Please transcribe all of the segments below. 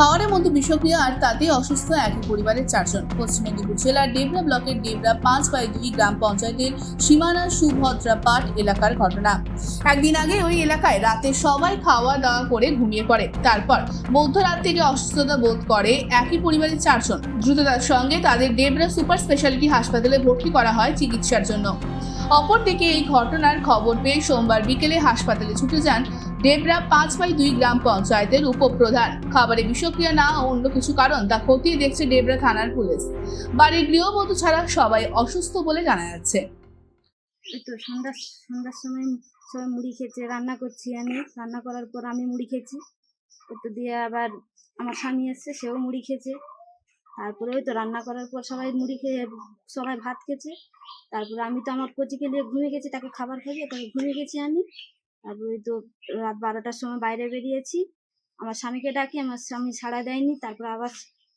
খাওয়ারের মধ্যে বিষক্রিয়া আর তাতে অসুস্থ একই পরিবারের চারজন। পশ্চিম মেদিনীপুর জেলার ডেবরা ব্লকের ডেবরা পাঁচ বাই দুই গ্রাম পঞ্চায়েতের সীমানা সুভদ্রা পাট এলাকার ঘটনা। একদিন আগে ওই এলাকায় রাতে সবাই খাওয়া দাওয়া করে ঘুমিয়ে পড়ে। তারপর মধ্যরাত থেকে অসুস্থতা বোধ করে একই পরিবারের চারজন। দ্রুততার সঙ্গে তাদের ডেবরা সুপার স্পেশালিটি হাসপাতালে ভর্তি করা হয় চিকিৎসার জন্য। অপরদিকে এই ঘটনার খবর পেয়ে সোমবার বিকেলে হাসপাতালে ছুটে যান ডেবরা পাঁচ বাই দুই গ্রাম পঞ্চায়েতের উপপ্রধান। খাবারে বিষক্রিয়া না অন্য কিছু কারণ তা খতিয়ে দেখছে ডেবরা থানার পুলিশ। বাড়ির গৃহবধূ ছাড়া সবাই অসুস্থ বলে জানা যাচ্ছে। তো সন্ধ্যা, সন্ধ্যার সময়, সবাই মুড়ি খেয়েছে, রান্না করছি আমি। রান্না করার পর আমি মুড়ি খেয়েছি। তো দিয়ে আবার আমার স্বামী এসছে, সেও মুড়ি খেয়েছে। তারপরে ওই তো রান্না করার পর সবাই মুড়ি খেয়ে, সবাই ভাত খেয়েছে। তারপরে আমি তো আমার কচিকে নিয়ে ঘুমিয়ে গেছি, তাকে খাবার খাইয়ে তাকে ঘুমিয়ে গেছি আমি। তারপরে ওই তো রাত বারোটার সময় বাইরে বেরিয়েছি। আমার স্বামীকে ডাকি আমার স্বামী সাড়া দেয়নি। তারপরে আবার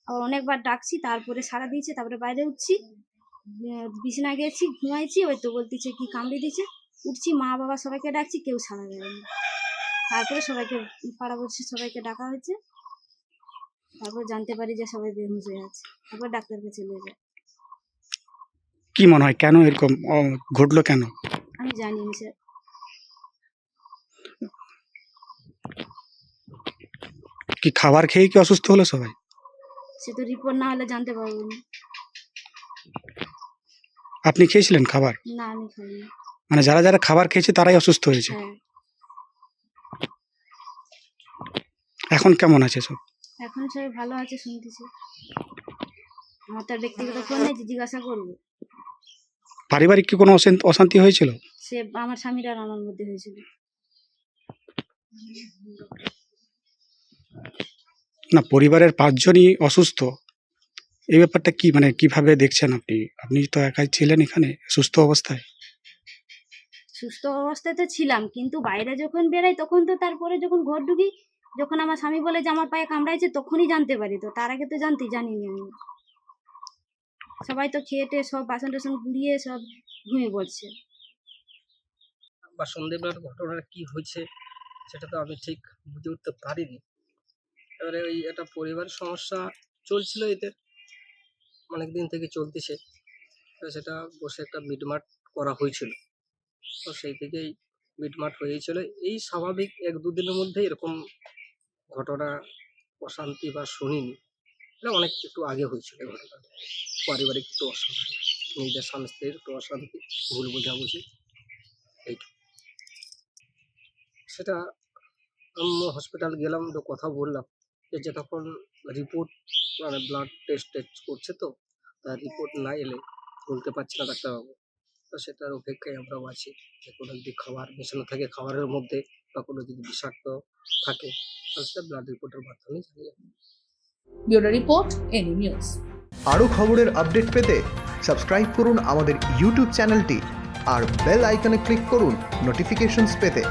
অনেকবার ডাকছি তারপরে সাড়া দিয়েছে তারপরে বাইরে উঠছি। বিছানা গেছি ঘুমাইছি ওই তো বলতেছে কি কামড়ে দিয়েছে। উঠছি মা বাবা সবাইকে ডাকছি কেউ সাড়া দেয়নি। তারপরে সবাইকে পাড়া পাড়াপড়শি সবাইকে ডাকা হয়েছে। তারপর জানতে পারি যে সবাই বেহুশ হয়ে আছে। তারপর ডাক্তার কাছে নিয়ে যায়। কি মনে হয় কেন এরকম ঘটলো কেন? আমি জানি না স্যার। কি খাবার খেয়ে কি অসুস্থ হলো সবাই? সে তো রিপোর্ট না হলে জানতে পারব না। আপনি খেয়েছিলেন খাবার? না আমি খাইনি। মানে যারা যারা খাবার খেয়েছে তারাই অসুস্থ হয়েছে? হ্যাঁ। এখন কেমন আছে সব? এখন সবাই ভালো আছে শুনতেছি। আমার তার ব্যক্তিগত ফোন নেই যে জিজ্ঞাসা করব। পারিবারিক কি কোনো অশান্তি হয়েছিল? সে আমার স্বামীর আর আমার মধ্যে হয়েছিল। না পরিবারের পাঁচজনই অসুস্থ। এই ব্যাপারটা কি মানে কীভাবে দেখছেন আপনি? আপনি তো একাই ছিলেন এখানে সুস্থ অবস্থায়? সুস্থ অবস্থায় তো ছিলাম কিন্তু বাইরে যখন বেরাই তখন তো তারপরে যখন ঘর ঢুকি যখন আমার স্বামী বলে যে আমার পায়ে কামড়াইছে তখনই জানতে পারি তো তার আগে তো জানতে জানিনি আমি। সবাই তো খেয়ে টেয়ে সব বাসন টাসন গুড়িয়ে সব ঘুমিয়ে পড়ছে। বা সন্ধ্যেবেলার ঘটনাটা কি হয়েছে? সেটা তো আমি ঠিক বুঝে উঠতে পারিনি। এবারে ওই একটা পরিবার সমস্যা চলছিল এদের অনেক দিন থেকে চলতেছে। সেটা বসে একটা মিটমাট করা হয়েছিল। তো সেই থেকেই মিটমাট হয়েছিল। এই স্বাভাবিক এক দুদিনের মধ্যে এরকম ঘটনা, অশান্তি বা শুনিনি। এটা অনেক একটু আগে হয়েছিল এই ঘটনাটা। পারিবারিক একটু অশান্তি নিজেদের স্বামী স্ত্রীর একটু অশান্তি, ভুল বোঝাবুঝি এইটা সেটা আমি হসপিটাল গেলাম তো কথা বললাম। যে যে তখন রিপোর্ট মানে ব্লাড টেস্ট টেস্ট করছে তো তার রিপোর্ট না এলে বলতে পারছি না ডাক্তারবাবু। তো সেটার অপেক্ষায় আমরাও আছি। যে কোনো যদি খাবার মেশানো থাকে খাবারের মধ্যে বা কোনো যদি বিষাক্ত থাকে তাহলে সেটা ব্লাড রিপোর্টের মাধ্যমে জানিয়ে যাবে ব্যুরো রিপোর্ট এনি নিউজ। আরও খবরের আপডেট পেতে সাবস্ক্রাইব করুন আমাদের ইউটিউব চ্যানেলটি আর বেল আইকনে ক্লিক করুন নোটিফিকেশনস পেতে।